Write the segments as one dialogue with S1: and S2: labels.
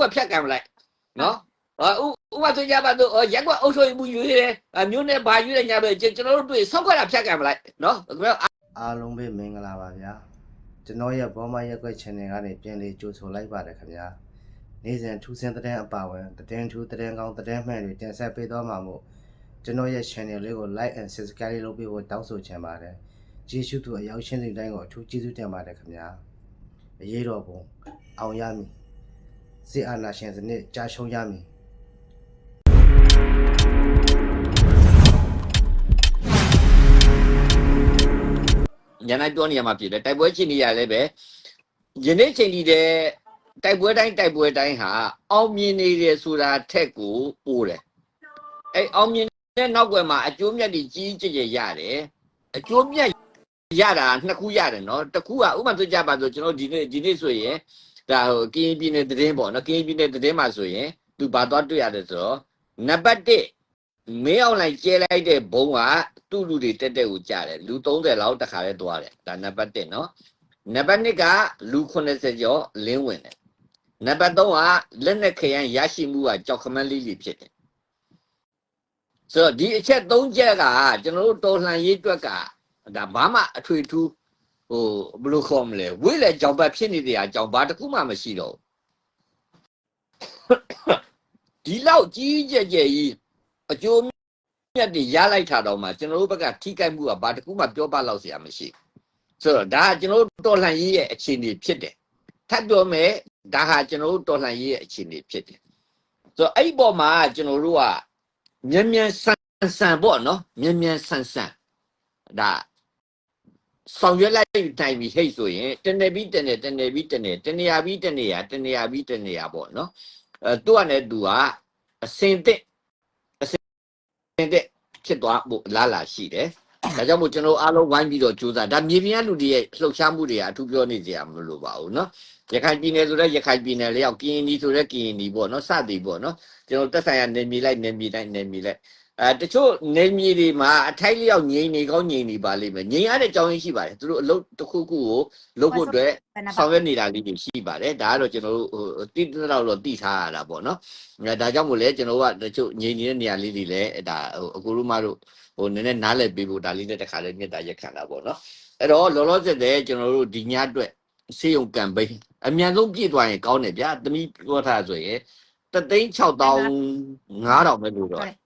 S1: ကွက်ဖြတ်ကံလိုက်နော်ဟောဥဥပဒေကြပါတော့ရက်ကွက်အုပ်ချုပ်မှုယူရဲမျိုးနဲ့ဘာယူရဲညာပဲကျွန်တော်တို့တွေ့ဆောက်ခွက်တာဖြတ်ကံမလိုက်နော်ခင်ဗျာ
S2: အားလုံးပဲမင်္ဂလာပါဗျာကျွန်တော်ရဲ့ဘောမရက်ကွက် channel ကနေပြန်လေးကြိုဆိုလိုက်ပါတယ်ခင်ဗျာနေ့စဉ်ထူးဆန်းတဲ့တဲ့အပါဝင်တဲ့ထူးတဲ့ကောင်းတဲ့မှန်တွေတင်ဆက်ပေးသွားမှာမို့ကျွန်တော်ရဲ့ channel လေးကို like and subscribe လုပ်ပေးဖို့တောင်းဆိုချင်ပါတယ်ကျေးဇူးသူအရောက်ရှင်းတဲ့တိုင်းကိုအထူးကျေးဇူးတင်ပါတယ်ခင်ဗျာအရေးတော်ပုံအောင်ရမည် စစ်အာဏာရှင်စနစ်ကြာရှုံးရမည်
S1: ညာနိုင်ပြောနေရမှာဖြစ်တယ်တိုက်ပွဲချင်းနေရလဲပဲယနေ့ချိန်ဒီတဲ့တိုက်ပွဲတိုင်းတိုက်ပွဲတိုင်းဟာအောင်မြင်နေတယ်ဆိုတာထက်ကိုပိုးတယ်အဲအောင်မြင်တဲ့နောက်ွယ်မှာအကျိုးမြတ်တွေကြီးကြီးကျယ်ကျယ်ရတယ်အကျိုးမြတ်ရတာနှစ်ခုရတယ်နော်တစ်ခုကဥပမာဆိုကြပါဆိုကျွန်တော်ဒီနေ့ဒီနေ့ဆိုရင် ဒါဟိုကင်းပြည်နယ်သတင်းပေါ့နော်ကင်းပြည်နယ်သတင်းမှာဆိုရင်သူဘာသွားတွေ့ရတယ်ဆိုတော့နံပါတ်1မင်းအောင်လိုက်ကျဲလိုက်တဲ့ဘုံကသူ့လူတွေတက်တက်ကိုကြားတယ်လူ30လောက်တခါလဲသွားတယ်ဒါနံပါတ်1နော်နံပါတ်2ကလူ80ကျော်လင်းဝင်တယ်နံပါတ်3ကလက်နက်ခရမ်းရရှိမှုကကြောက်ခမန်းလေးလေးဖြစ်တယ်ဆိုတော့ဒီအချက်3ချက်ကကျွန်တော်တို့တော်လှန်ရေးအတွက်ကဒါဘာမှအထွေထူး ဟိုဘယ်လိုခေါ်မလဲဝိလေကြောင်ပတ်ဖြစ်နေတဲ့အကြောင်းဘာတစ်ခုမှမရှိတော့ဒီလောက်ကြီးကြဲကြဲကြီးအကျိုးမြတ်တွေရလိုက်တာတော့မှကျွန်တော်တို့ဘက်ကထိကြိုက်မှုကဘာတစ်ခုမှပြောပလောက်စရာမရှိဆိုတော့ဒါကကျွန်တော်တို့တော်လှန်ရေးရဲ့အခြေအနေဖြစ်တယ်ထပ်ပြောမယ်ဒါဟာကျွန်တော်တို့တော်လှန်ရေးရဲ့အခြေအနေဖြစ်တယ်ဆိုတော့အဲ့ဒီပေါ်မှာကျွန်တော်တို့ကမြန်မြန်ဆန်ဆန်ပေါ့နော်မြန်မြန်ဆန်ဆန်ဒါ ဆောင်ရွက်လိုက်တိုင်းပြီဟိတ်ဆိုရင်တနေပြီးတနေတနေပြီးတနေတနေရပြီးတနေရတနေရပြီးတနေရပေါ့နော်အဲသူကလည်းသူကအစင်တဲ့ တဲ့ဖြစ်သွားဖို့အလားလာရှိတယ်။ဒါကြောင့်မို့ကျွန်တော်အားလုံးဝိုင်းပြီးတော့ကြိုးစားဒါမြေပြင်ကလူတွေရဲ့လှုပ်ရှားမှုတွေကအထူးပြောနေကြရမလို့ပါဘူးเนาะ။ရခိုင်ပြည်နယ်ဆိုတော့ရခိုင်ပြည်နယ်လျောက်ကရင်ပြည်ဆိုတော့ကရင်ပြည်ပေါ့เนาะစသည်ပေါ့เนาะကျွန်တော်တက်ဆိုင်ရနေမြေလိုက်နေမြေလိုက်နေမြေလိုက် အဲတချို့နေမြေတွေမှာအထိုက်လျောက်ငြိမ်နေကောင်းငြိမ်နေပါလိမ့်မယ်။ငြိမ်ရတဲ့အကြောင်းရင်းရှိပါတယ်။သူတို့အလုပ်တစ်ခုခုကိုလုပ်ဖို့အတွက်
S3: ဘယ်နှပါ
S1: ဆောင်ရွက်နေတာလေးတွေရှိပါတယ်ဒါကတော့ကျွန်တော်တို့ဟိုတိတိတော့တော့တိထားရတာပေါ့နော်အဲဒါကြောင့်မို့လဲကျွန်တော်တို့ကတချို့ငြိမ်နေတဲ့နေရာလေးတွေလည်းဒါဟိုအကူတို့မတို့ဟိုနည်းနည်းနားလည်ပေးဖို့ဒါလေးနဲ့တခါလေးမြတ်တာရက်ခံတာပေါ့နော်အဲ့တော့လောလောဆယ်တည်းကျွန်တော်တို့ဒီညအတွက်စေယုံကမ်ပိန်းအမြန်ဆုံးပြည့်သွားရင်ကောင်းတယ်ဗျာသမီးပြောထားဆိုရင်တသိန်း6000 5000ပဲလို့တော့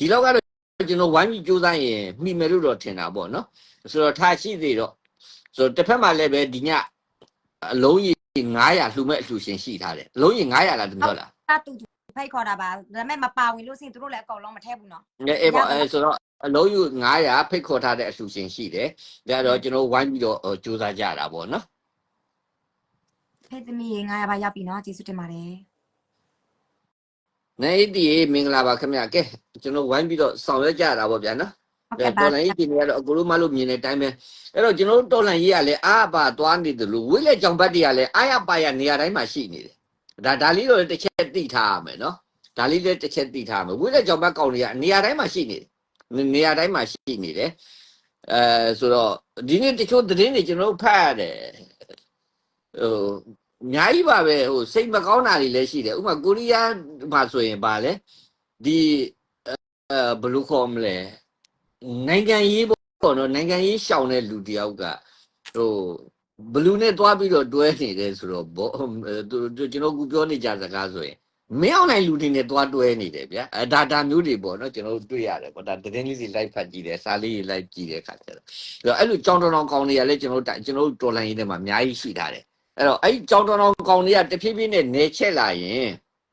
S1: ဒီလောက်ကတော့ကျွန်တော်ဝိုင်းပြီးကြိုးစားရင်မှီမယ်လို့တော့ထင်တာပေါ့နော်ဆိုတော့ထားရှိသေးတော့ဆိုတော့တစ်ဖက်မှာလည်းပဲဒီညအလုံးကြီး900လှူမဲ့အလှူရှင်ရှိထားတယ်အလုံးကြီး900လားတပြောလား
S3: တာတူတူဖိတ်ခေါ်တာပါဒါပေမဲ့မပါဝင်လို့ရှိရင်သူတို့လည်းအကုန်လုံးမထည့်ဘူးနော်
S1: အဲအေးပေါ့အဲဆိုတော့အလုံးကြီး900ဖိတ်ခေါ်ထားတဲ့အလှူရှင်ရှိတယ်ဒါတော့ကျွန်တော်ဝိုင်းပြီးတော့ဟိုစူးစမ်းကြတာပေါ့နော်
S3: ဖိတ်သမီးရေ900ပါရောက်ပြီနော်ကျေးဇူးတင်ပါတယ်
S1: နေဒီမင်္ဂလာပါခင်ဗျာကဲကျွန်တော်ဝိုင်းပြီးတော့ဆောင်ရွက်ကြတာပေါ့ဗျာနော်
S3: ဟုတ်
S1: အဲ
S3: ကဲ့ပါ
S1: တော်လန်ရေးဒီနေရာတော့အကူလို့မလို့မြင်တဲ့အတိုင်းပဲအဲ့တော့ကျွန်တော်တို့တော်လန်ရေးကလည်းအားပါသွားနေတယ်လို့ဝိလက်ကြောင်ဘတ်တွေကလည်းအားရပါရနေရာတိုင်းမှာရှိနေတယ်ဒါဒါလေးတော့တစ်ချက်သိထားရမယ်နော်ဒါလေးလည်းတစ်ချက်သိထားရမယ်ဝိလက်ကြောင်ဘတ်ကောင်တွေကနေရာတိုင်းမှာရှိနေတယ်နေရာတိုင်းမှာရှိနေတယ်အဲဆိုတော့ဒီနေ့တချို့သတင်းတွေကျွန်တော်တို့ဖတ်ရတယ်ဟို အများကြီးပါပဲဟိုစိတ်မကောင်းတာတွေလည်းရှိတယ်ဥပမာကိုရီးယားမှာဆိုရင်ပါလေဒီအဲဘယ်လိုခေါ်မလဲနိုင်ငံရေးပေါ့နော်နိုင်ငံရေးရှောင်တဲ့လူတယောက်ကဟိုဘလူးနဲ့တွားပြီးတော့တွဲနေတယ်ဆိုတော့ဘောသူသူကျွန်တော်ကပြောနေကြစကားဆိုရင်မင်းအောင်နိုင်လူတွေနဲ့တွားတွဲနေတယ်ဗျာအဲဒါဒါမျိုးတွေပေါ့နော်ကျွန်တော်တို့တွေ့ရတယ်ပေါ့ဒါသတင်းလေးတွေ live ဖတ်ကြည့်တယ်စာလေးတွေ live ကြည့်တဲ့အခါကျတော့အဲ့တော့အဲ့လိုကြောင်တောင်တောင်ကောင်းတွေကလည်းကျွန်တော်တို့ကျွန်တော်တို့တော်လိုင်းရေးထဲမှာအများကြီးရှိထားတယ် အဲ့တော့အဲ့ဒီကြောင်တောင်တောင်ကောင်းတွေကတဖြည်းဖြည်းနဲ့နေချက်လာရင်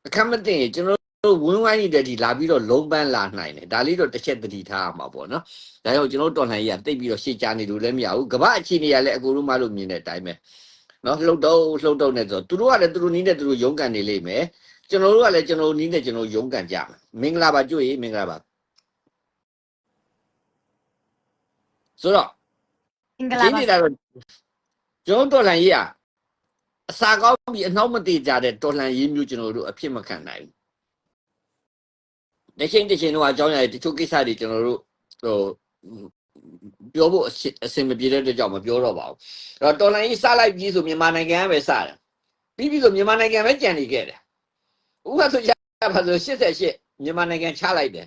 S1: အခက်မတင်ရင်ကျွန်တော်တို့ဝင်းဝိုင်းနေတဲ့ဒီလာပြီးတော့လုံးပန်းလာနိုင်တယ်ဒါလေးတော့တစ်ချက်သတိထားရမှာပေါ့နော်ဒါကြောင့်ကျွန်တော်တို့တော်လှန်ရေးကတိတ်ပြီးတော့ရှေ့ချနေလို့လည်းမရဘူးကမ္ဘာအခြေအနေကလည်းအကူလုံးမလို့မြင်တဲ့အတိုင်းပဲနော်လှုပ်တော့လှုပ်တော့နေဆိုသူတို့ကလည်းသူတို့နီးတဲ့သူတို့ရုန်းကန်နေလိမ့်မယ်ကျွန်တော်တို့ကလည်းကျွန်တော်တို့နီးတဲ့ကျွန်တော်ရုန်းကန်ကြမယ်မင်္ဂလာပါကြွေမင်္ဂလာပါဆိုတော့
S3: အင်္ဂ
S1: ဒီ
S3: လာပါ
S1: နေတာတော့ကျွန်တော်တော်လှန်ရေးက အစာကောင်းပြီးအနှောက်မတည်ကြတဲ့တော်လှန်ရေးမျိုးကျွန်တော်တို့အဖြစ်မခံနိုင်ဘူးတစ်ချိန်တစ်ချိန်တော့အကြောင်းအရာတွေတချို့ကိစ္စတွေကျွန်တော်တို့ဟိုပြောဖို့အဆင်အဆင်မပြေတဲ့အတွက်ကြောင့်မပြောတော့ပါဘူးအဲ့တော့တော်လိုင်းကြီးစလိုက်ပြီးဆိုမြန်မာနိုင်ငံကပဲစတယ်ပြီးပြီဆိုမြန်မာနိုင်ငံပဲကြံနေခဲ့တယ်ဥပဆိုကြပါဆို88မြန်မာနိုင်ငံချလိုက်တယ်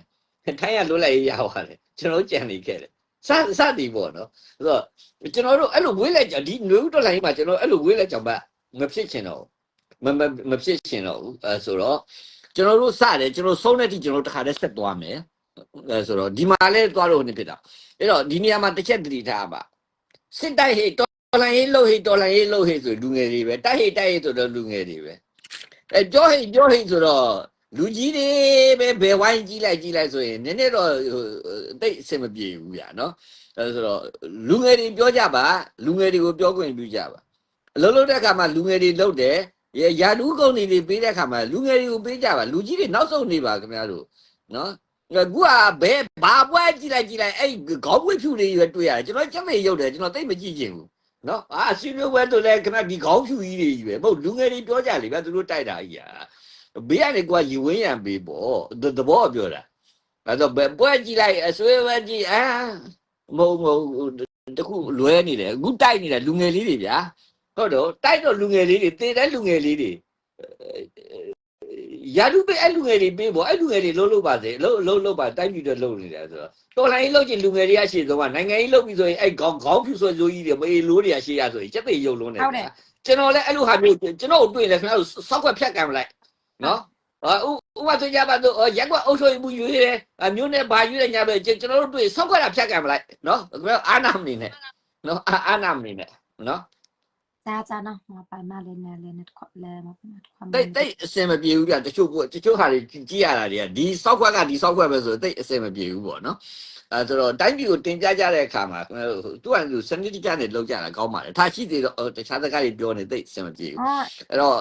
S1: ထိုင်းကလွတ်လိုက်ရေးရပါတယ်ကျွန်တော်ကြံနေခဲ့တယ်စစသည်ပေါ့နော်ဆိုတော့ကျွန်တော်တို့အဲ့လိုဝေးလိုက်ကြဒီနွေဦးတော်လိုင်းမှာကျွန်တော်အဲ့လိုဝေးလိုက်ကြောင်ပါ မဖြစ်ချင်တော့မမမဖြစ်ချင်တော့ဘူးအဲဆိုတော့ကျွန်တော်တို့စတယ်ကျွန်တော်ဆုံးတဲ့ထိကျွန်တော်တခါတည်းဆက်သွားမယ်အဲဆိုတော့ဒီမှာလဲသွားလို့နေဖြစ်တာအဲ့တော့ဒီနေရာမှာတစ်ချက်တတိထားပါစစ်တိုက်ဟေတော်လိုင်းဟေလှုပ်ဟေတော်လိုင်းဟေလှုပ်ဟေဆိုလူငယ်တွေပဲတိုက်ဟေတိုက်ဟေဆိုတော့လူငယ်တွေပဲအဲပြောဟိပြောဟိဆိုတော့လူကြီးတွေပဲဘယ်ဝိုင်းကြီးလိုက်ကြီးလိုက်ဆိုရင်နည်းနည်းတော့ဟိုတိတ်အဆင်မပြေဘူးဗျာနော်အဲဆိုတော့လူငယ်တွေပြောကြပါလူငယ်တွေကိုပြောခွင့်ပြုကြပါ အလုံးလုံးတဲ့အခါမှာလူငယ်တွေလှုပ်တယ်ရရာလူကုန်တွေပေးတဲ့အခါမှာလူငယ်တွေကိုပေးကြပါလူကြီးတွေနောက်ဆုံးနေပါခင်ဗျားတို့နော်အခုကဘယ်ဘာပွဲကြည့်လိုက်ကြည့်လိုက်အဲ့ခေါင်းပွေဖြူတွေရွယ်တွေ့ရတယ်ကျွန်တော်ကြက်မေရုပ်တယ်ကျွန်တော်တိတ်မကြည့်ချင်ဘူးနော်အာစီမျိုးဝဲတို့လည်းခင်ဗျာဒီခေါင်းဖြူကြီးတွေကြီးပဲမဟုတ်လူငယ်တွေပြောကြလေဗျာသူတို့တိုက်တာကြီးอ่ะဘေးကနေကွာယူဝင်းရံပေးပေါ့သသဘောပြောတာအဲ့တော့ဘယ်ပွဲကြည့်လိုက်အဆွေးပဲကြည့်အာမဟုတ်မဟုတ်တခုလွဲနေတယ်အခုတိုက်နေတယ်လူငယ်လေးတွေဗျာ ဟုတ်တော့တိုက်တော့လူငယ်လေးတွေတည်တဲ့လူငယ်လေးတွေရာလူပေးအဲ့လူငယ်တွေပေးပေါ့အဲ့လူငယ်တွေလှုပ်လှုပ်ပါစေလှုပ်လှုပ်လှုပ်ပါတိုက်ပြီးတော့လှုပ်နေတယ်ဆိုတော့တော်လိုင်းလှုပ်ချင်လူငယ်တွေကရှေ့ဆုံးကနိုင်ငံကြီးလှုပ်ပြီးဆိုရင်အဲ့ခေါင်းခေါင်းဖြူဆွဲစိုးကြီးတွေမေးလို့တွေကရှေ့ရဆိုရင်စက်သိရုပ်လုံးနေကျွန်တော်လည်းအဲ့လိုဟာမျိုးကျွန်တော်တွေ့တယ်ခင်ဗျားတို့စောက်ခွက်ဖြတ်ကံမလိုက်နော်ဟာဥဥပဒေကြပါတော့ရက်ကွက်အုပ်ချုပ်မှုယူရဲအမျိုးနဲ့ဘာယူရညာပဲကျွန်တော်တို့တွေ့ဆောက်ခွက်တာဖြတ်ကံမလိုက်နော်ခင်ဗျာအာနာမနေနဲ့နော်အာအာနာမနေနဲ့နော်
S3: จ้าจ้าเนาะมาไปมาเลยเนี่ยเลยเนี่ยขอเลยมาเป็นความ
S1: တိတ်တိတ်အစင်မပြေဘူးပြတချို့ကတချို့ဟာတွေကြည့်ရတာတွေကဒီဆောက်ခွက်ကဒီဆောက်ခွက်ပဲဆိုတိတ်အစင်မပြေဘူးပေါ့နော်အဲဆိုတော့တိုင်းပြည်ကိုတင်ပြကြတဲ့အခါမှာခင်ဗျားတို့သူကသူစနစ်တကျနဲ့လောက်ကြတာကောင်းပါလေထားရှိသေးတော့တခြားစကားတွေပြောနေတိတ်အစင်မပြေဘူး
S3: อ๋อ
S1: အဲ့တော့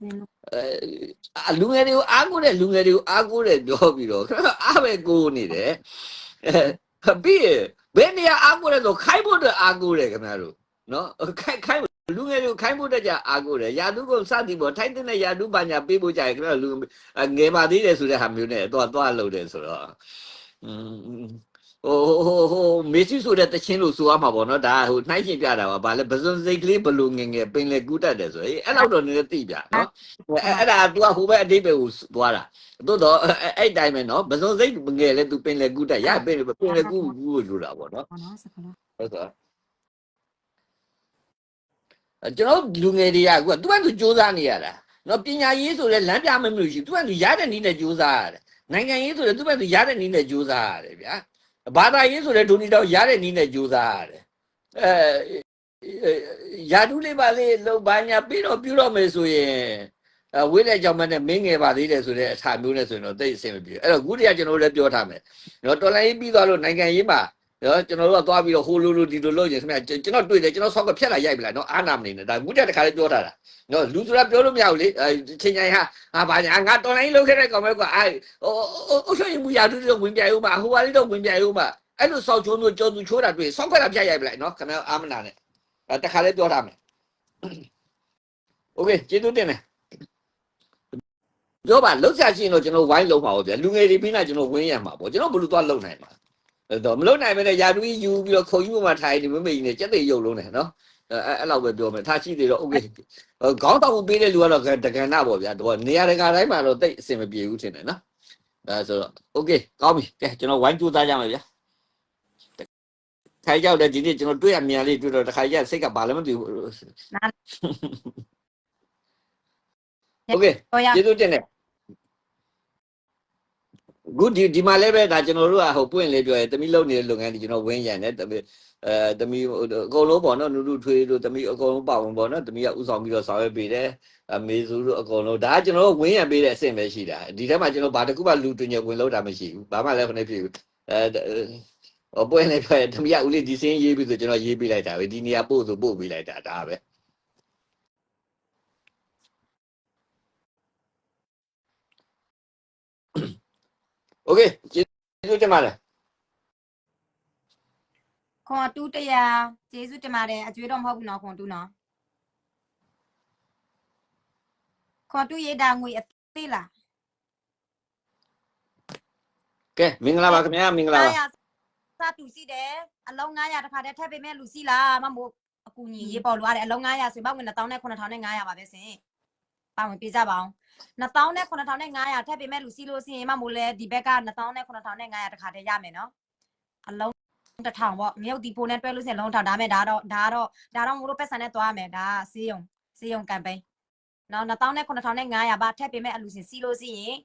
S3: เนี่ยเนาะ
S1: အဲလူငယ်တွေကိုအားကိုးတဲ့လူငယ်တွေကိုအားကိုးတဲ့ပြောပြီးတော့ခင်ဗျားအားပဲကိုးနေတယ်အဲပြီးရင်ဘယ်နေရာအားကိုးလဲဆိုခိုင်းဖို့အတွက်အားကိုးတယ်ခင်ဗျားတို့ နော်ခိုင်းခိုင်းလူငယ်တွေခိုင်းဖို့တက်ကြအာကိုတယ်ယာတုကိုစသည်ပေါ်ထိုင်းတဲ့ယာတုပညာပေးဖို့ကြရခင်ဗျလူငယ်ပါသေးတယ်ဆိုတဲ့ဟာမျိုးနဲ့တော့တော့လှုပ်တယ်ဆိုတော့ဟိုဟိုဟိုမေဆီဆိုတဲ့တချင်းလို့ဆိုရမှာပေါ့နော်ဒါဟိုနှိုင်းရှင်ပြတာပါဗာလဲပစွန်စိတ်ကလေးဘလို့ငငယ်ပင်လေကူးတတ်တယ်ဆိုရင်အဲ့လောက်တော့နည်းနည်းသိပြနော်အဲ့အဲ့ဒါ तू ကဟိုဘက်အတိတ်ပဲကိုသွားတာသို့တော့အဲ့တိုင်းပဲနော်ပစွန်စိတ်ငငယ်လဲ तू ပင်လေကူးတတ်ရပင်ပင်လေကူးကူးလို့တာပေါ့နော်ဟုတ်ကဲ့ ကျွန်တော်လူငယ်တွေကအခုကသူ့ဘာသူစူးစမ်းနေရတာနော်ပညာရေးဆိုလဲလမ်းပြမမလို့ရှိသူ့ဘာသူရတဲ့နည်းနဲ့စူးစမ်းရတယ်နိုင်ငံရေးဆိုလဲသူ့ဘာသူရတဲ့နည်းနဲ့စူးစမ်းရတယ်ဗျာဘာသာရေးဆိုလဲဒုနီတော့ရတဲ့နည်းနဲ့စူးစမ်းရတယ်အဲရာထူးလေးပါလေးလုံပါညာပြီးတော့ပြုတော့မယ်ဆိုရင်ဝိလက်ကြောင့်မနဲ့မင်းငယ်ပါသေးတယ်ဆိုတဲ့အထာမျိုးနဲ့ဆိုရင်တော့သိအဆင်မပြေအဲ့တော့ခုတည်းကကျွန်တော်တို့လည်းပြောထားမယ်နော်တော်လိုင်းရေးပြီးသွားလို့နိုင်ငံရေးမှာ နော်ကျွန်တော်တို့ကသွားပြီးတော့ဟိုလိုလိုဒီလိုလုပ်ရင်ခင်ဗျာကျွန်တော်တွေ့တယ်ကျွန်တော်ဆောက်ကဖြတ်လာရိုက်ပြီလားနော်အာနာမနေနဲ့ဒါခုတည်းကတခါလေးပြောထားတာနော်လူဆိုတာပြောလို့မရဘူးလေအဲချင်းချိုင်ဟာဟာဘာညာငါတော်လိုင်းလုပ်ခဲ့တဲ့ကောင်ပဲကွာအဲဟိုအုပ်ချုပ်ရေးမှုရာထူးတော့ဝင်ပြရုံမှာဟိုဟာလေးတော့ဝင်ပြရုံမှာအဲ့လိုစောက်ချိုးမျိုးကြောသူချိုးတာတွေ့ဆောက်ခွက်တာဖြတ်ရိုက်ပြီလားနော်ခင်ဗျာအာမနာနဲ့အဲတခါလေးပြောထားမယ်โอเคကျေးဇူးတင်တယ် ပြောပါလှုပ်ရှားချင်းတော့ကျွန်တော်ဝိုင်းလုံးပါပေါ့ဗျာလူငယ်တွေပြီးမှကျွန်တော်ဝင်းရမှာပေါ့ကျွန်တော်ဘယ်လိုသွားလှုပ်နိုင်မှာအဲ့ တော့မလုံနိုင်မနဲ့ယာတူကြီးယူပြီးတော့ခုံကြီးပေါ်မှာထိုင်နေမမိနေကြက်သိရုပ်လုံးနဲ့နော်အဲအဲ့လောက်ပဲပြောမယ်ထားရှိသေးတော့ okay ခေါင်းတောင်ပေးတဲ့လူကတော့တက္ကနာပေါ့ဗျာတော့နေရာတကာတိုင်းမှာတော့တိတ်အဆင်မပြေဘူးထင်တယ်နော်အဲဆိုတော့ okay ကောင်းပြီကဲကျွန်တော်ဝိုင်းကြိုးစားကြမယ်ဗျာခိုင်ကြောက်တယ်ဒီနေ့ကျွန်တော်တွေ့ရမြန်လေးတွေ့တော့တခါကြီးစိတ်ကဘာလည်းမသိဘူး
S3: okay
S1: ကျေးဇူးတင်တယ် ဂုဒီဒီမှာလည်းပဲဒါကျွန်တော်တို့ကဟိုပွင့်လေးပြောရဲတမီးလုံနေတဲ့လုပ်ငန်းဒီကျွန်တော်ဝင်းရံတယ်တမီးအဲတမီးအကုန်လုံးပေါ့နော်နုနုထွေးတို့တမီးအကုန်လုံးပါဝင်ပေါ့နော်တမီးကဥဆောင်ပြီးတော့ဆောင်ရွက်ပေးတယ်အမေစုတို့အကုန်လုံးဒါကကျွန်တော်တို့ဝင်းရံပေးတဲ့အဆင့်ပဲရှိတာဒီထဲမှာကျွန်တော်ဘာတစ်ခုမှလူတွင်ရဝင်လို့တာမရှိဘူးဘာမှလည်းခဏဖြစ်ဘူးအဲဟိုပွင့်လေးပြောရဲတမီးကဦးလေးဒီစင်းရေးပြီးဆိုကျွန်တော်ရေးပေးလိုက်တာပဲဒီနေရာပို့ဆိုပို့ပေးလိုက်တာဒါပဲ โอเคကျေးဇူးတင်ပါတယ်
S3: ခွန်တူတရားကျေးဇူးတင်ပါတယ်အကျွေးတော့မဟုတ်ဘူးเนาะခွန်တူเนาะခွန်တူရေးတာငွေအသေးလား
S1: ကဲမင်္ဂလာပါခင်ဗျာမင်္ဂလာပါ
S3: 900စတူစီတယ်အလုံး900တစ်ခါတည်းထည့်ပေးမဲ့လူစီလားမမို့အကူညီရေးပေါ်လို့ရတယ်အလုံး900ဆိုရင်ပေါဝင်1000နဲ့9500ပါပဲစင်ပါဝင်ပေးကြပါအောင် 2000နဲ့9500ထပ်ပေးမဲ့လူစီလို့စီရင်မမို့လဲဒီဘက်က2000နဲ့9500တခါတည်းရမယ်နော်အလုံးတစ်ထောင်ပေါ့မြုပ်ဒီပိုနဲ့တွဲလို့စီရင်လုံးထောင်ဒါမဲ့ဒါတော့ဒါတော့ဒါတော့မို့လို့ပတ်စံနဲ့သွားမယ်ဒါစီယုံစီယုံကမ်ပိန်းနော်2000နဲ့9500ဘာထပ်ပေးမဲ့အလူစင်စီလို့စီရင်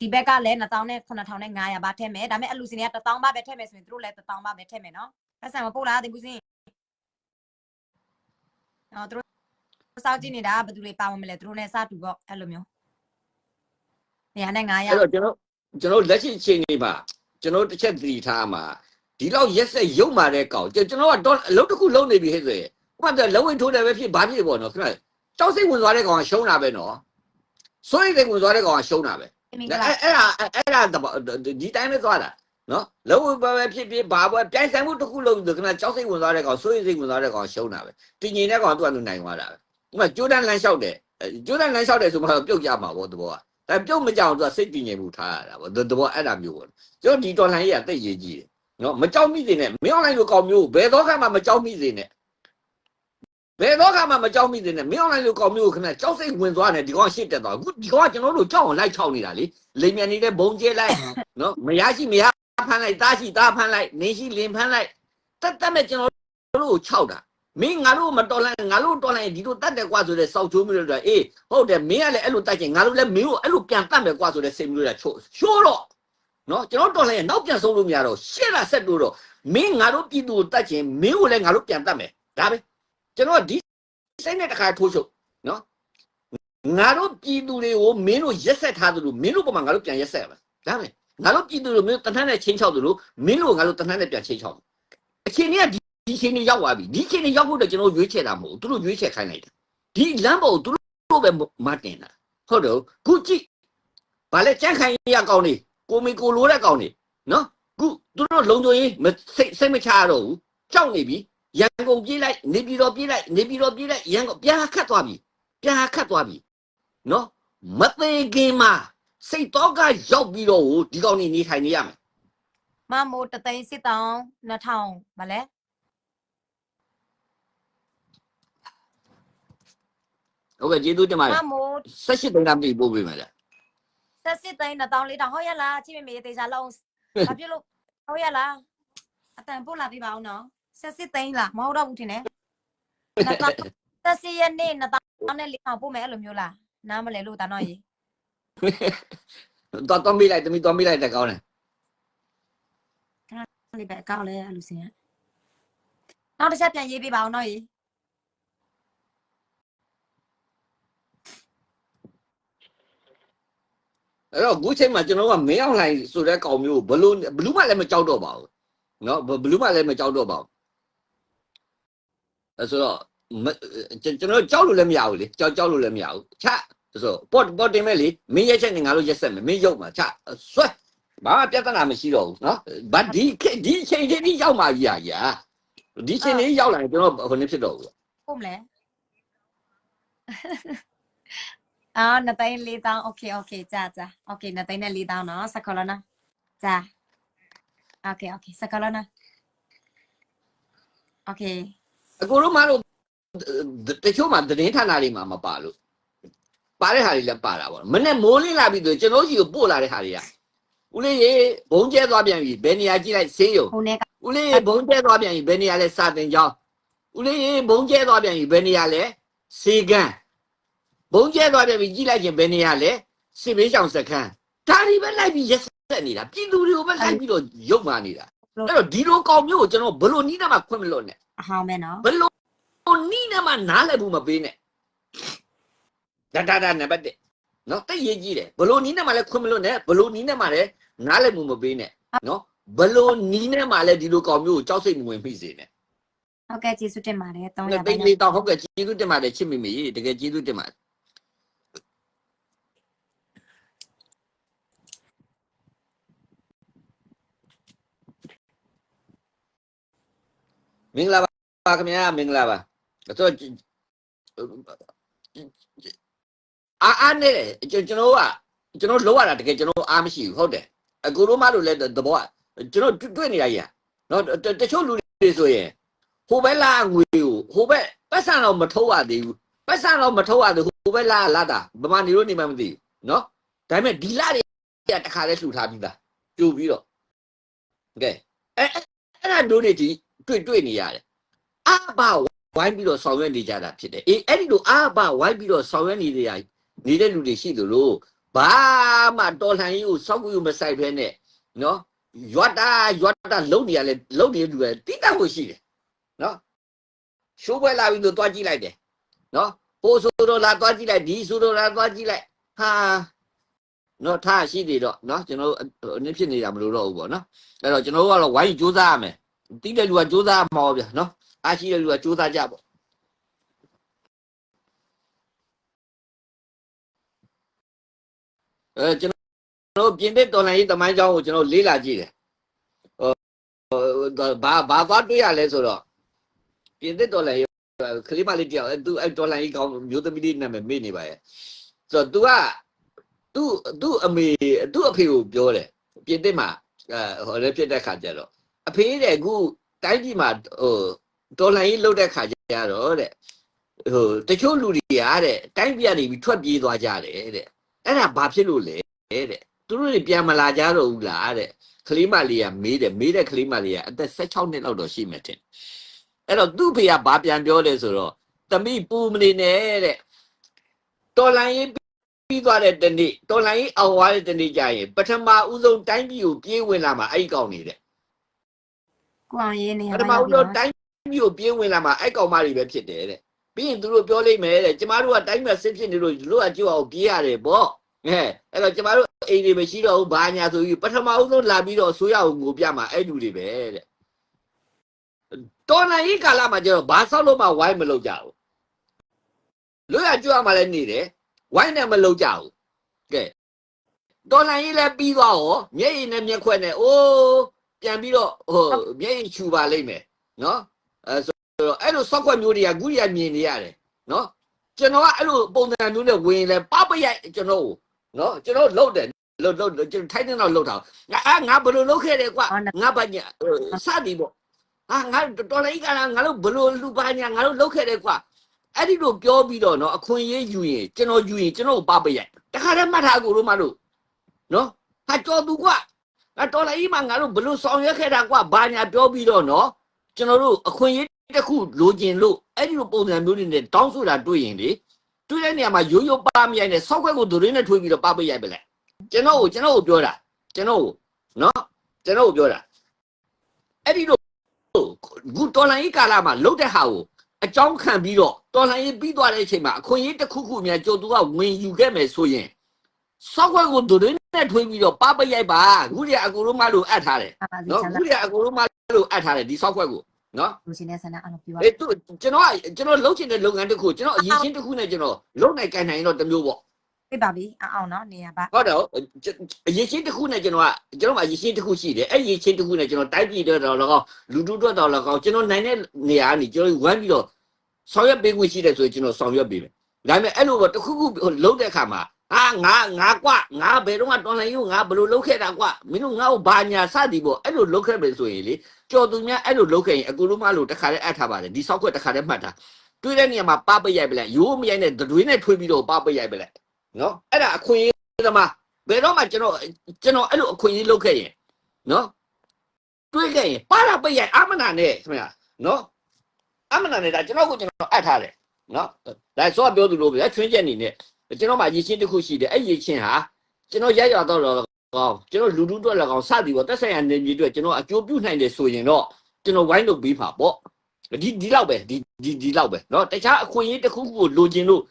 S3: ဒီဘက်ကလည်း2000နဲ့9500ဘာထည့်မယ်ဒါမဲ့အလူစင်တွေက1000ဘာပဲထည့်မယ်ဆိုရင်သူတို့လည်း1000ဘာပဲထည့်မယ်နော်ပတ်စံမပို့လားတင်ဘူးစင်နော်သူတို့စောက်ကြည့်နေတာဘယ်သူတွေပါဝင်မလဲသူတို့နဲ့စတူပေါ့အဲ့လိုမျိုး နေရာနဲ့900
S1: အဲ့တော့ကျွန်တော်ကျွန်တော်လက်ရှိအချိန်လေးမှာကျွန်တော်တစ်ချက်သတိထားမှာဒီလောက်ရက်ဆက်ရုံမာတဲ့ကောင်ကျွန်တော်ကတော့အလုပ်တစ်ခုလုပ်နေပြီဟဲ့ဆိုရင်ဥပမာလုံးဝင်ထိုးတယ်ပဲဖြစ်ဘာဖြစ်ပေါ့နော်ခင်ဗျကြောက်စိတ်ဝင်သွားတဲ့ကောင်ကရှုံးတာပဲနော်စိုးရိမ်စိတ်ဝင်သွားတဲ့ကောင်ကရှုံးတာပဲ
S3: မင်္ဂ
S1: အဲ့
S3: လာ
S1: အဲ့ဒါအဲ့ဒါဒီတိုင်းပဲသွားတာနော်လုံးဝပဲဖြစ်ဖြစ်ဘာပဲပြိုင်ဆိုင်မှုတစ်ခုလုံးဆိုခဏကြောက်စိတ်ဝင်သွားတဲ့ကောင်စိုးရိမ်စိတ်ဝင်သွားတဲ့ကောင်ရှုံးတာပဲတင်ငင်တဲ့ကောင်ကသူကသူနိုင်သွားတာပဲဥပမာကျိုးတန်းလမ်းလျှောက်တယ်ကျိုးတန်းလမ်းလျှောက်တယ်ဆိုမှပြုတ်ကြမှာပေါ့တဘောက ဒါပြုတ်မကြောင်သူကစိတ်တည်ငြိမ်မှုထားရတာပေါ့တဘောအဲ့ဒါမျိုးပေါ့ကျွန်တော်ဒီတော်လှန်ရေးကတိတ်ရေးကြီးတယ်နော်မကြောက်မိစေနဲ့မင်းအောင်လိုက်လိုကောင်မျိုးဘယ်တော့မှမကြောက်မိစေနဲ့ဘယ်တော့မှမကြောက်မိစေနဲ့မင်းအောင်လိုက်လိုကောင်မျိုးခဏကြောက်စိတ်ဝင်သွားတယ်ဒီကောင်ရှစ်တက်သွားအခုဒီကောင်ကကျွန်တော်တို့ကြောက်အောင်လိုက်ချောက်နေတာလေလိမ်မြန်နေတဲ့ဘုံကျဲလိုက်နော်မရရှိမရဖမ်းလိုက်တားရှိတားဖမ်းလိုက်နေရှိလင်ဖမ်းလိုက်တက်တက်မဲ့ကျွန်တော်တို့ကိုခြောက်တာ မင်းငါတို့မတော်လိုက်ငါတို့တော်လိုက်ဒီလိုတတ်တယ်ကွာဆိုတဲ့စောက်ချိုးမျိုးတွေအေးဟုတ်တယ်မင်းကလည်းအဲ့လိုတိုက်ချင်ငါတို့လည်းမင်းကိုအဲ့လိုပြန်တတ်မယ်ကွာဆိုတဲ့စိတ်မျိုးတွေချိုးရှိုးတော့နော်ကျွန်တော်တော်လိုက်နောက်ပြန်ဆုံးလို့မရတော့ရှေ့လာဆက်လို့တော့မင်းငါတို့ပြည်သူကိုတတ်ချင်မင်းကိုလည်းငါတို့ပြန်တတ်မယ်ဒါပဲကျွန်တော်ဒီစိတ်နဲ့တစ်ခါထိုးချုပ်နော်ငါတို့ပြည်သူတွေကိုမင်းတို့ရက်ဆက်ထားသလိုမင်းတို့ပုံမှာငါတို့ပြန်ရက်ဆက်ရမယ်ဒါပဲငါတို့ပြည်သူတို့မင်းတို့တန်းနဲ့ချင်းချောက်သလိုမင်းတို့ငါတို့တန်းနဲ့ပြန်ချင်းချောက်အချိန်ကြီးက ဒီဒီချိန်ကြီးရောက်သွားပြီဒီချိန်ကြီးရောက်ဖို့တော့ကျွန်တော်ရွေးချယ်တာမဟုတ်ဘူးသူတို့ရွေးချယ်ခိုင်းလိုက်တာဒီလမ်းပေါ်ကိုသူတို့ပဲမတင်တာဟုတ်တယ်ခုကြည့်ဗာလဲကြန့်ခိုင်ရကောင်းနေကိုမီကိုလိုတဲ့ကောင်းနေနော်ခုသူတို့လုံခြုံရေးမစိတ်စိတ်မချရတော့ဘူးကြောက်နေပြီရန်ကုန်ပြေးလိုက်နေပြည်တော်ပြေးလိုက်နေပြည်တော်ပြေးလိုက်ရန်ကုန်ပြန်ခတ်သွားပြီပြန်ခတ်သွားပြီနော်မသေးခင်မှာစိတ်တော့ကရောက်ပြီးတော့ဒီကောင်နေနေထိုင်နေရမယ်
S3: မမိုးတသိန်းစစ်တောင်း2000ဗလဲ
S1: ဟုတ်ကဲ့ကျေးဇူးတင်ပါတ
S3: မ
S1: ယ်
S3: မိုး
S1: 18သိန်းသားပြည်ပို့ပေးမယ်လား
S3: ဆက်စစ်သိန်း2400ဟုတ်ရလားချိမမေတေချာလုံးဘာဖြစ်လို့ဟုတ်ရလားအတန်ပို့လာပြပါအောင်နော်ဆက်စစ်သိန်းလားမဟုတ်တော့ဘူးထင်တယ်ဆက်စစ်ရဲ့နေ့2000နဲ့400ပို့မယ်အဲ့လိုမျိုးလားနားမလဲလို့တာတော့ရေ
S1: တော်တော်မိလိုက်တမီတော်မိလိုက်တက်ကောင်းတယ်
S3: လေးပဲအကောက်လဲအဲ့လိုစင်ရနောက်တစ်ချက်ပြန်ရေးပြပါအောင်နော်ရေ
S1: အဲ့တော့အခုချိန်မှာကျွန်တော်ကမင်းအောင်လိုင်းဆိုတဲ့ကောင်မျိုးဘလို့ဘလူးမှလည်းမကြောက်တော့ပါဘူးเนาะဘလူးမှလည်းမကြောက်တော့ပါဘူးအဲ့ဆိုတော့ကျွန်တော်ကြောက်လို့လည်းမရဘူးလေကြောက်ကြောက်လို့လည်းမရဘူးချဆိုပေါ့ပေါ့တင်မဲ့လေမင်းရက်ချက်နေငါတို့ရက်ဆက်မယ်မင်းရုပ်မှာချဆွဲဘာမှပြဿနာမရှိတော့ဘူးเนาะဘာဒီဒီချိန်ကြီးရောက်มาကြီးอ่ะညာဒီချိန်လေးရောက်လာရင်ကျွန်တော်ဟိုနေဖြစ်တော့ဘူး
S3: ပို့မလဲ အာနှစ်သိန်း4000โอเคโอเคကြာကြာโอเคနှစ်သိန်းနဲ့4000နော်စကလနာကြာโอเคโอเคစကလနာโอเค
S1: အကိုတို့မတို့တချို့မှာသတင်းဌာနတွေမှာမပါလို့ပါတဲ့ဟာတွေလည်းပါတာပေါ့မနဲ့မိုးလင်းလာပြီဆိုကျွန်တော်ကြီးကိုပို့လာတဲ့ဟာတွေကဦးလေးရေဘုံကျဲသွားပြန်ပြီဘယ်နေရာကြည့်လိုက်ဆေးရုံ
S3: ဟိုနဲ့က
S1: ဦးလေးရေဘုံကျဲသွားပြန်ပြီဘယ်နေရာလဲစာတင်ကျောင်းဦးလေးရေဘုံကျဲသွားပြန်ပြီဘယ်နေရာလဲစေကန်း ဘုံကျဲသွားပြန်ပြီကြည့်လိုက်ချင်းဘယ်နေရာလဲစစ်ဘေးရှောင်စခန်းဒါတွေပဲလိုက်ပြီးရက်ဆက်နေတာပြည်သူတွေကိုပဲလိုက်ပြီးတော့ရုပ်မာနေတာအဲ့တော့ဒီလိုကောင်မျိုးကိုကျွန်တော်ဘယ်လိုနီးနေမှခွင့်မလွတ်နဲ့
S3: အဟောင်းပဲနော်
S1: ဘလို့ဟိုနီးနေမှနားလည်ဘူးမပေးနဲ့ဒါဒါဒါနံပါတ်1နော်တိတ်ရေးကြီးတယ်ဘလို့နီးနေမှလည်းခွင့်မလွတ်နဲ့ဘလို့နီးနေမှလည်းနားလည်မှုမပေးနဲ့နော်ဘလို့နီးနေမှလည်းဒီလိုကောင်မျိုးကိုကြောက်စိတ်မဝင်ဖိစေနဲ့
S3: ဟုတ်ကဲ့ကျေးဇူးတင်ပါတယ်300
S1: တိ
S3: ပါ
S1: တ်လေးတောင်ဟုတ်ကဲ့ကျေးဇူးတင်ပါတယ်ချစ်မိမိတကယ်ကျေးဇူးတင်ပါတယ် မင်္ဂလာပါခင်ဗျာမင်္ဂလာပါဆိုတော့အာအားနေတယ်ကျွန်ကျွန်တော်ကကျွန်တော်လောက်ရတာတကယ်ကျွန်တော်အားမရှိဘူးဟုတ်တယ်အကူတို့မလို့လည်းသဘောကကျွန်တော်တွေ့နေရကြီးနော်တချို့လူတွေဆိုရင်ဟိုဘက်လာငွေကိုဟိုဘက်ပတ်စံတော့မထုတ်ရသေးဘူးပတ်စံတော့မထုတ်ရသေးဟိုဘက်လာလာတာဗမာနေလို့နေမှမသိဘူးနော်ဒါပေမဲ့ဒီလတွေကတခါလဲလှူထားပြီးသားကြိုပြီးတော့ကဲအဲအဲ့ဒါတို့တွေဒီ တွေ့တွေ့နေရတယ်အာဘဝိုင်းပြီးတော့ဆောင်ရွက်နေကြတာဖြစ်တယ်အေးအဲ့ဒီလိုအာဘဝိုင်းပြီးတော့ဆောင်ရွက်နေကြနေတဲ့လူတွေရှိသလိုဘာမှတော်လှန်ရေးကိုစောက်ကူမဆိုင်ဖဲနဲ့နော်ရွတ်တာရွတ်တာလုံနေရလဲလုံနေလူပဲတိတတ်ဖို့ရှိတယ်နော်ရှိုးပွဲလာပြီးတော့တွားကြည့်လိုက်တယ်နော်ပိုးဆိုတော့လာတွားကြည့်လိုက်ဒီဆိုတော့လာတွားကြည့်လိုက်ဟာနော်ထားရှိသေးတော့နော်ကျွန်တော်တို့အနည်းဖြစ်နေတာမလို့တော့ဘူးပေါ့နော်အဲ့တော့ကျွန်တော်တို့ကတော့ဝိုင်းကြိုးစားရမယ် တိတဲ့လူကကြိုးစားမှာပေါ့ဗျာနော်အားရှိတဲ့လူကကြိုးစားကြပေါ့အဲကျွန်တော်တို့ပြင်သစ်တော်လှန်ရေးတမိုင်းကြောင်းကိုကျွန်တော်လေ့လာကြည့်တယ်ဟိုဘာဘာသွားတွေ့ရလဲဆိုတော့ပြင်သစ်တော်လှန်ရေးခလေးမလေးတယောက်အဲသူအဲတော်လှန်ရေးကောင်းမျိုးသမီးလေးနာမည်မေ့နေပါရဲ့ဆိုတော့ तू ကသူ့သူ့အမေသူ့အဖေကိုပြောတယ်ပြင်သစ်မှာအဲဟိုလည်းဖြစ်တဲ့ခါကျတော့ အဖေတဲ့အခုတိုင်းပြည်မှာဟိုတော်လှန်ရေးလုပ်တဲ့ခါကျတော့တဲ့ဟိုတချို့လူတွေကတဲ့တိုင်းပြည်ကနေပြီးထွက်ပြေးသွားကြတယ်တဲ့အဲ့ဒါဘာဖြစ်လို့လဲတဲ့သူတို့တွေပြန်မလာကြတော့ဘူးလားတဲ့ကလေးမလေးကမေးတယ်မေးတဲ့ကလေးမလေးကအသက်16နှစ်လောက်တော့ရှိမှတင်အဲ့တော့သူ့ဖေကဘာပြန်ပြောလဲဆိုတော့တမိပူမနေနဲ့တဲ့တော်လှန်ရေးပြီးသွားတဲ့တနေ့တော်လှန်ရေးအောင်သွားတဲ့တနေ့ကျရင်ပထမဦးဆုံးတိုင်းပြည်ကိုပြေးဝင်လာမှာအဲ့ဒီကောင်နေတဲ့
S3: ကိုအောင်ရေးနေ
S1: ပထမဦးဆုံးတိုင်းပြည်ကိုပြေးဝင်လာမှာအဲ့ကောင်မတွေပဲဖြစ်တယ်တဲ့ပြီးရင်သူတို့ပြောလိမ့်မယ်တဲ့ကျမတို့ကတိုင်းမှာစစ်ဖြစ်နေလို့တို့ကကြောက်အောင်ပြေးရတယ်ပေါ့အဲအဲ့တော့ကျမတို့အိမ်တွေမရှိတော့ဘူးဘာညာဆိုပြီးပထမဦးဆုံးလာပြီးတော့ဆိုရအောင်ငိုပြမှာအဲ့လူတွေပဲတဲ့တော်နိုင်ရေးကာလမှာကျတော့ဘာဆောက်လို့မှဝိုင်းမလုပ်ကြဘူးလွတ်ရကြွမှလည်းနေတယ်ဝိုင်းနဲ့မလုပ်ကြဘူးကဲတော်နိုင်ရေးလည်းပြီးသွားရောမျက်ရည်နဲ့မျက်ခွက်နဲ့အိုး ပြန်ပြီးတော့ဟိုမျက်ရည်ချူပါလိမ့်မယ်နော်အဲဆိုတော့အဲ့လိုဆောက်ခွက်မျိုးတွေကအခုရမြင်နေရတယ်နော်ကျွန်တော်ကအဲ့လိုပုံစံမျိုးနဲ့ဝင်လဲပပရိုက်ကျွန်တော်ကိုနော်ကျွန်တော်လှုပ်တယ်လှုပ်လှုပ်ကျွန်တော်ထိုင်းတဲ့တော့လှုပ်တာငါအာငါဘယ်လိုလှုပ်ခဲ့တယ်ကွာငါဘာညာစသည်ပေါ့အာငါတော်လိုက်ကငါတို့ဘယ်လိုလူပါညာငါတို့လှုပ်ခဲ့တယ်ကွာအဲ့ဒီလိုပြောပြီးတော့နော်အခွင့်အရေးယူရင်ကျွန်တော်ယူရင်ကျွန်တော်ကိုပပရိုက်တခါတည်းမှတ်ထားကိုတို့မတို့နော်ဟာကြောသူကွာ ငါတော်လိုက်မှငါတို့ဘယ်လိုဆောင်ရွက်ခဲ့တာကွာဘာညာပြောပြီးတော့နော်ကျွန်တော်တို့အခွင့်အရေးတစ်ခုလိုချင်လို့အဲ့ဒီလိုပုံစံမျိုးတွေနဲ့တောင်းဆိုတာတွေ့ရင်လေတွေ့တဲ့နေရာမှာရိုးရိုးပါမရိုက်နဲ့စောက်ခွက်ကိုဒူရင်းနဲ့ထွေးပြီးတော့ပပရိုက်ပဲလေကျွန်တော်ကိုကျွန်တော်ကိုပြောတာကျွန်တော်ကိုနော်ကျွန်တော်ကိုပြောတာအဲ့ဒီလိုဂူတော်လိုင်းကာလာမှာလုတ်တဲ့ဟာကိုအကြောင်းခံပြီးတော့တော်လိုင်းပြီးသွားတဲ့အချိန်မှာအခွင့်အရေးတစ်ခုခုများကြိုသူကဝင်ယူခဲ့မယ်ဆိုရင်စောက်ခွက်ကိုဒူရင်း နဲ့ထွေးပြီးတော့ပပရိုက်ပါခုတည်းအကူလုံးမလို့အပ်ထားတယ်
S3: ပါစီ
S1: နော်
S3: ချမ်း
S1: ခုတည်းအကူလုံးမလို့အပ်ထားတယ်ဒီစောက်ခွက်ကိုနော်
S3: လူရှင်တဲ့ဆန္ဒအလုပ်ပြော
S1: အေးသူကျွန်တော်ကကျွန်တော်လုပ်ချင်တဲ့လုပ်ငန်းတစ်ခုကျွန်တော်အရင်ချင်းတစ်ခုနဲ့ကျွန်တော်လုပ်နိုင်ကြနိုင်တော့တစ်မျိုးပေါ့
S3: ပြပါပြီအောင်နော်နေရပါ
S1: ဟုတ်တယ်အရင်ချင်းတစ်ခုနဲ့ကျွန်တော်ကကျွန်တော်မှာအရင်ချင်းတစ်ခုရှိတယ်အဲ့ဒီရင်ချင်းတစ်ခုနဲ့ကျွန်တော်တိုက်ပြည်တော့တော့ကောလူတူတော့တော့ကောကျွန်တော်နိုင်တဲ့နေရာကနေကျွန်တော်ဝမ်းပြီးတော့ဆောင်ရွက်ပေးခွင့်ရှိတယ်ဆိုရင်ကျွန်တော်ဆောင်ရွက်ပေးမယ်ဒါပေမဲ့အဲ့လိုတော့တစ်ခုခုလုပ်တဲ့အခါမှာ အာငါငါကွငါဘယ်တော့မှတော်လိုင်းယူငါဘယ်လိုလုပ်ခဲ့တာကွမင်းတို့ငါ့ကိုဘာညာစသည်ပေါ့အဲ့လိုလုပ်ခဲ့မယ်ဆိုရင်လေကြော်သူများအဲ့လိုလုပ်ခဲ့ရင်အကူလုံးမလို့တစ်ခါတည်းအပ်ထားပါတယ်ဒီဆောက်ခွက်တစ်ခါတည်းမှတ်ထားတွေးတဲ့နေရာမှာပပရိုက်ပလိုက်ရိုးမရိုက်နဲ့တွေးနဲ့ထွေးပြီးတော့ပပရိုက်ပလိုက်နော်အဲ့ဒါအခွင့်အရေးသမားဘယ်တော့မှကျွန်တော်ကျွန်တော်အဲ့လိုအခွင့်အရေးလုပ်ခဲ့ရင်နော်တွေးခဲ့ရင်ပါရပရိုက်အမနာနဲ့ခင်ဗျာနော်အမနာနဲ့ဒါကျွန်တော်ကိုကျွန်တော်အပ်ထားတယ်နော်ဒါဆိုပြောသူလို့ပဲချွင်းချက်နေနဲ့ ကျွန်တော်မှရည်ချင်းတစ်ခုရှိတယ်အဲ့ရည်ချင်းဟာကျွန်တော်ရရတော့တော့ကောင်းကျွန်တော်လူလူတော့လည်းကောင်းစသည်ပေါ့တက်ဆိုင်ရနေပြည်အတွက်ကျွန်တော်အကျိုးပြုနိုင်တယ်ဆိုရင်တော့ကျွန်တော်ဝိုင်းလုပ်ပေးပါပေါ့ဒီဒီလောက်ပဲဒီဒီဒီလောက်ပဲเนาะတခြားအခွင့်အရေးတစ်ခုခုကိုလိုချင်လို့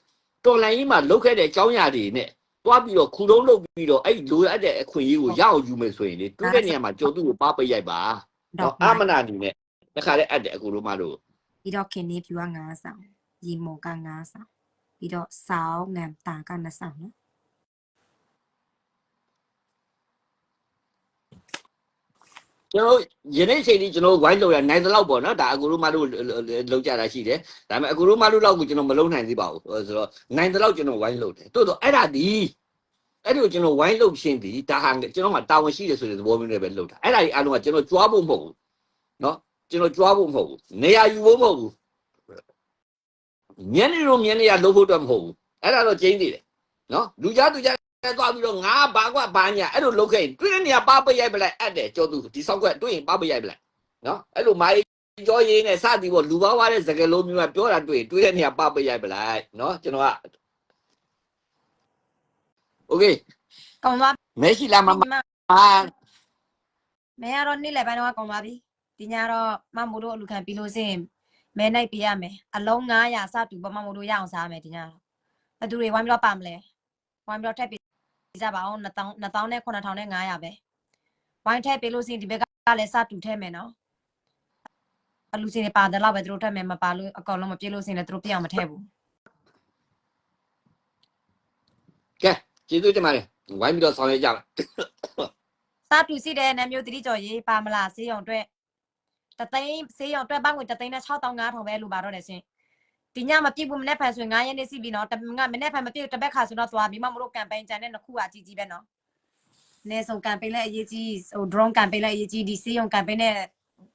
S1: တော်လိုင်းကြီးမှာလုတ်ခဲ့တဲ့အကြောင်းအရာတွေနဲ့တွားပြီးတော့ခူတုံးလုပ်ပြီးတော့အဲ့လိုရတဲ့အခွင့်အရေးကိုရအောင်ယူမယ်ဆိုရင်လေတွေ့တဲ့နေရာမှာကြော်သူ့ကိုပါပိတ်ရိုက်ပါ
S3: တော့
S1: เนาะအာမနာနေနဲ့တခါလေးအပ်တယ်အကူလုံးမလို့
S3: ပြီးတော့ခင်နေဖြူက9ဆောင်ရီမောက9ဆောင် ပြီးတော့စောင်းငံတာက2ဆောင်နော်
S1: ကျွန်တော်ယနေ့ချိန်ကြီးကျွန်တော်ဝိုင်းလောက်ရနိုင်တဲ့လောက်ပေါ့နော်ဒါအကူလုံးမလို့လောက်ကြတာရှိတယ်ဒါပေမဲ့အကူလုံးမလို့လောက်ကိုကျွန်တော်မလုံနိုင်သေးပါဘူးဆိုတော့နိုင်တဲ့လောက်ကျွန်တော်ဝိုင်းလောက်တယ်တိုးတော့အဲ့ဒါဒီအဲ့ဒီကိုကျွန်တော်ဝိုင်းလောက်ရှင်းဒီဒါဟာကျွန်တော်ကတာဝန်ရှိတယ်ဆိုတဲ့သဘောမျိုးနဲ့ပဲလောက်တာအဲ့ဒါကြီးအားလုံးကကျွန်တော်ကြွားဖို့မဟုတ်ဘူးနော်ကျွန်တော်ကြွားဖို့မဟုတ်ဘူးနေရာယူဖို့မဟုတ်ဘူး ညနေတော့ညနေရလုပ်ဖို့တော့မဟုတ်ဘူးအဲ့ဒါတော့ကျင်းသေးတယ်နော်လူကြားသူကြားသွားပြီးတော့ငါဘာကွာဘာညာအဲ့လိုလုပ်ခဲ့ရင်တွေ့တဲ့နေရာပါပရိုက်ပလိုက်အပ်တယ်ကြောသူဒီဆောက်ကွက်တွေ့ရင်ပါပရိုက်ပလိုက်နော်အဲ့လိုမာကြောရေးနဲ့စသည်ပေါ့လူဘာဝတဲ့စကားလုံးမျိုးကပြောတာတွေ့တွေ့တဲ့နေရာပါပရိုက်ပလိုက်နော်ကျွန်တော်က Okay
S3: ကောင်းပါ
S1: မရှိလားမမ
S3: မဲရတော့နေ့လယ်ပိုင်းတော့ကောင်းပါပြီဒီညတော့မမို့တို့အလူခံပြီးလို့စင် မဲနိုင်ပြရမယ်အလုံး900စတူပမမိုးတို့ရအောင်စားမယ်ဒီညတော့ဘယ်သူတွေဝိုင်းပြီးတော့ပါမလဲဝိုင်းပြီးတော့ထက်ပြီးကြပါအောင်2000 2000နဲ့9000နဲ့900ပဲဝိုင်းထက်ပြီးလို့စရင်ဒီဘက်ကလည်းစတူထဲမယ်နော်အလူစင်ပါတယ်တော့ပဲသူတို့ထက်မယ်မပါလို့အကောင်လုံးမပြေလို့စရင်လည်းသူတို့ပြအောင်မထည့်ဘူး
S1: ကဲကျေးဇူးတင်ပါတယ်ဝိုင်းပြီးတော့ဆောင်ရွက်ကြပါ
S3: စတူစီတဲ့နမ်းမျိုးတိတိကျော်ရေးပါမလားစေးရုံအတွက် တသိန်းစေးရုံအတွက်ပန်းငွေတသိန်းနဲ့6500ပဲလူပါတော့တယ်ရှင်ဒီညမပြည့်ဘူးမနေ့ဖန်ဆိုရင်9ရက်နေ့စီပြီနော်တငါမနေ့ဖန်မပြည့်တပတ်ခါဆိုတော့သွားပြီးမှမလို့ကမ်ပိန်းကြံတဲ့နှစ်ခုအကြီးကြီးပဲနော်နေဆုံးကမ်ပိန်းလည်းအရေးကြီးဟို drone ကမ်ပိန်းလည်းအရေးကြီးဒီစေးရုံကမ်ပိန်းနဲ့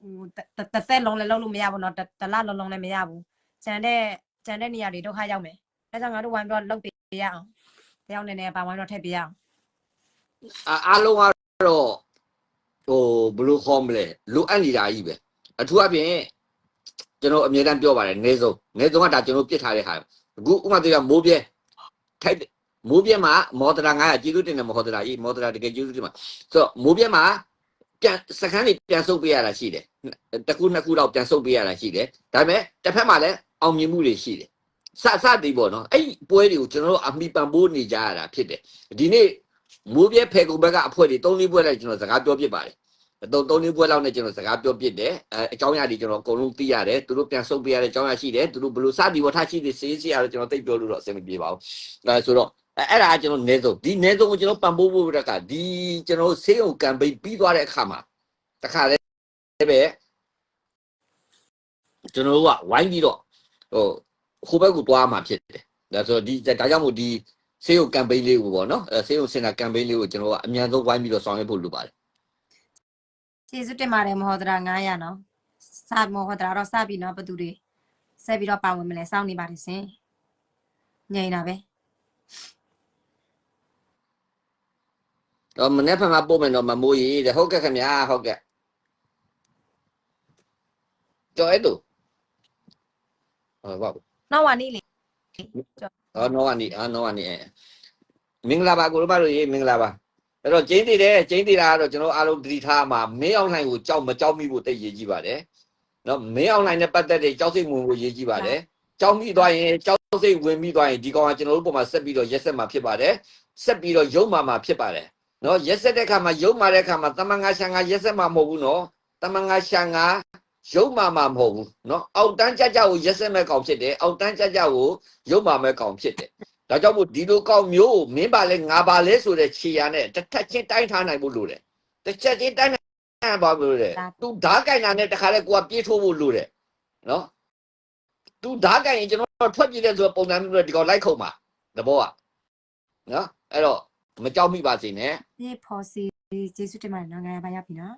S3: ဟိုတစ်သက်လုံးလည်းလုံးလို့မရဘူးနော်တလလုံးလုံးလည်းမရဘူးကျန်တဲ့ကျန်တဲ့နေရာတွေဒုက္ခရောက်မယ်အဲကြောင့်ငါတို့ဝိုင်းပြီးတော့လုပ်ပေးရအောင်တယောက်နေနေပါဝိုင်းတော့ထည့်ပေးရအောင်
S1: အာအားလုံးကတော့ဟိုဘယ်လိုခေါ်မလဲလိုအပ်နေတာကြီးပဲ အထူးအဖြင့်ကျွန်တော်အမြဲတမ်းပြောပါတယ်နေဆုံးနေဆုံးကဒါကျွန်တော်ပြစ်ထားတဲ့ဟာအခုဥပမာတကမိုးပြဲထိုက်တယ်မိုးပြဲမှာမော်တရာ900ကျေးဇူးတင်တယ်မော်တရာကြီးမော်တရာတကယ်ကျေးဇူးတင်ပါဆိုတော့မိုးပြဲမှာပြန်စခန်းတွေပြန်ဆုပ်ပေးရတာရှိတယ်တစ်ခုနှစ်ခုတော့ပြန်ဆုပ်ပေးရတာရှိတယ်ဒါပေမဲ့တစ်ဖက်မှာလည်းအောင်မြင်မှုတွေရှိတယ်စစသည်ပေါ့နော်အဲ့ဒီပွဲတွေကိုကျွန်တော်တို့အမိပံပိုးနေကြရတာဖြစ်တယ်ဒီနေ့မိုးပြဲဖေကုံဘက်ကအဖွဲ့တွေ၃လေးပွဲလိုက်ကျွန်တော်စကားပြောပြစ်ပါတယ် သုံးသုံးလေးပွဲလောက်နဲ့ကျွန်တော်စကားပြောပြစ်တယ်အဲအကြောင်းအရာတွေကျွန်တော်အကုန်လုံးသိရတယ်သူတို့ပြန်ဆုတ်ပေးရတဲ့အကြောင်းအရာရှိတယ်သူတို့ဘယ်လိုစသည်ဝထရှိသည်စေးစီရတော့ကျွန်တော်သိပ်ပြောလို့တော့အဆင်မပြေပါဘူးအဲဆိုတော့အဲအဲ့ဒါကကျွန်တော်နေဆုံးဒီနေဆုံးကိုကျွန်တော်ပံ့ပိုးဖို့ရက်ကဒီကျွန်တော်ဆေးရုံကမ်ပိန်းပြီးသွားတဲ့အခါမှာတခါလဲပဲကျွန်တော်တို့ကဝိုင်းပြီးတော့ဟိုဟိုဘက်ကိုတွားမှာဖြစ်တယ်ဒါဆိုတော့ဒီဒါကြောင့်မို့ဒီဆေးရုံကမ်ပိန်းလေးကိုပေါ့နော်အဲဆေးရုံစင်တာကမ်ပိန်းလေးကိုကျွန်တော်ကအမြန်ဆုံးဝိုင်းပြီးတော့ဆောင်ရွက်ဖို့လိုပါတယ်
S3: ကျေးဇူးတင်ပါတယ်မဟောဒရာ900နော်စမဟောဒရာတော့စပြီနော်ဘသူတွေဆက်ပြီးတော့ပါဝင်မလဲစောင့်နေပါတယ်ရှင်ငြိမ်တာပဲ။
S1: တော့မနေ့ဖက်မှာပို့မယ်တော့မမိုးကြီးတဲ့ဟုတ်ကဲ့ခင်ဗျာဟုတ်ကဲ့။ကြော်အဲ့တူဟောဘာ
S3: နောက်ဝါနေလေ
S1: ဟောနောကနေအာနောကနေအဲမင်္ဂလာပါကိုတို့မတို့ရေမင်္ဂလာပါ အဲ့တော့ကျင်းတည်တယ်ကျင်းတည်တာကတော့ကျွန်တော်အားလုံးသတိထားမှာမင်းအောင်လှိုင်ကိုကြောက်မကြောက်မိဖို့တိတ်ရေးကြည့်ပါတယ်နော်မင်းအောင်လှိုင်နဲ့ပတ်သက်တဲ့ကြောက်စိတ်ဝင်ကိုရေးကြည့်ပါတယ်ကြောက်မိသွားရင်ကြောက်စိတ်ဝင်ပြီးသွားရင်ဒီကောင်ကကျွန်တော်တို့ပုံမှာဆက်ပြီးတော့ရက်ဆက်မှာဖြစ်ပါတယ်ဆက်ပြီးတော့ယုံမှာမှာဖြစ်ပါတယ်နော်ရက်ဆက်တဲ့ခါမှာယုံမှာတဲ့ခါမှာတမန်ငါရှာငါရက်ဆက်မှာမဟုတ်ဘူးနော်တမန်ငါရှာငါယုံမှာမှာမဟုတ်ဘူးနော်အောက်တန်းကြကြကိုရက်ဆက်မဲ့ကောင်ဖြစ်တယ်အောက်တန်းကြကြကိုယုံမှာမဲ့ကောင်ဖြစ်တယ် ဒါကြောင့်မို့ဒီလိုကောက်မျိုးကိုမင်းပါလဲငါပါလဲဆိုတဲ့ခြေရနဲ့တစ်ထက်ချင်းတိုင်းထားနိုင်ဖို့လိုတယ်တစ်ချက်ချင်းတိုင်းနိုင်ပါလို့လေသူဓာတ်ကင်တာနဲ့တခါလဲကိုကပြေးထိုးဖို့လိုတယ်နော်သူဓာတ်ကင်ရင်ကျွန်တော်ထွက်ပြေးတဲ့ဆိုပုံစံမျိုးနဲ့ဒီကောင်လိုက်ခုံပါတဘောကနော်အဲ့တော့မကြောက်မိပါစေနဲ့
S3: ဒီဖော်စီကျေးဇူးတင်ပါတယ်နော်900ပါရပြီနော်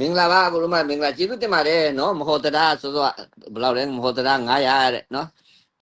S1: မင်္ဂလာပါကိုလိုမမင်္ဂလာကျေးဇူးတင်ပါတယ်နော်မဟောတရာဆိုတော့ဘယ်လောက်လဲမဟောတရာ900တဲ့နော်